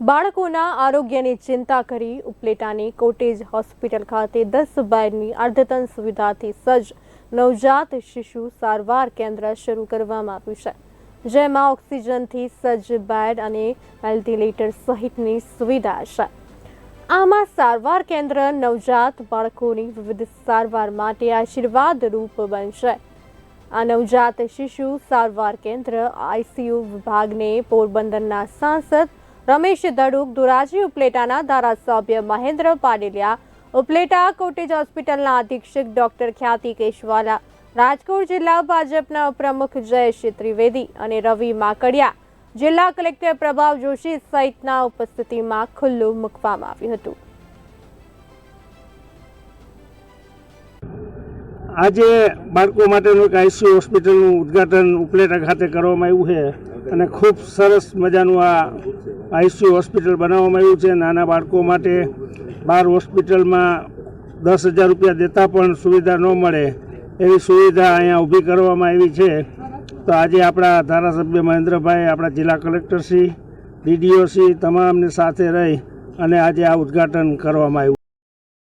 બાળકોના આરોગ્યની ચિંતા કરી ઉપલેટાની કોટેજ હોસ્પિટલ ખાતે દસ બેડની અર્ધતન સુવિધાથી સજ્જ નવજાત શિશુ સારવાર કેન્દ્ર શરૂ કરવામાં આવ્યું છે, જેમાં ઓક્સિજનથી સજ્જ બેડ અને વેન્ટિલેટર સહિતની સુવિધા છે. આમાં સારવાર કેન્દ્ર નવજાત બાળકોની વિવિધ સારવાર માટે આશીર્વાદ રૂપ બનશે. આ નવજાત શિશુ સારવાર કેન્દ્ર આઈસીયુ વિભાગને પોરબંદરના સાંસદ રમેશ દડુક, ધોરાજી ઉપલેટાના ધારાસભ્ય મહેન્દ્ર પાડેલિયા, ઉપલેટા કોટેજ હોસ્પિટલના અધિક્ષક ડોક્ટર ખ્યાતિ કેશવાલા, રાજકોટ જિલ્લા ભાજપના પ્રમુખ જયેશ ત્રિવેદી અને રવિ માકડિયા. જિલ્લા કલેક્ટર પ્રભાવ જોશી સહિતના ઉપસ્થિતિમાં ખુલ્લું મૂકવામાં આવ્યું હતું. આજે બાળકો માટેનું એક આઈસીયુ હોસ્પિટલનું ઉદ્ઘાટન ઉપલેટા ખાતે કરવામાં આવ્યું છે અને ખૂબ સરસ મજાનું આ આઈસીયુ હોસ્પિટલ બનાવવામાં આવ્યું છે. નાના બાળકો માટે બાર હોસ્પિટલમાં દસ હજાર રૂપિયા દેતા પણ સુવિધા ન મળે એવી સુવિધા અહીંયા ઊભી કરવામાં આવી છે. તો આજે આપણા ધારાસભ્ય મહેન્દ્રભાઈ, આપણા જિલ્લા કલેક્ટરશ્રી ડીડીઓશ્રી તમામની સાથે રહી અને આજે આ ઉદ્ઘાટન કરવામાં આવ્યું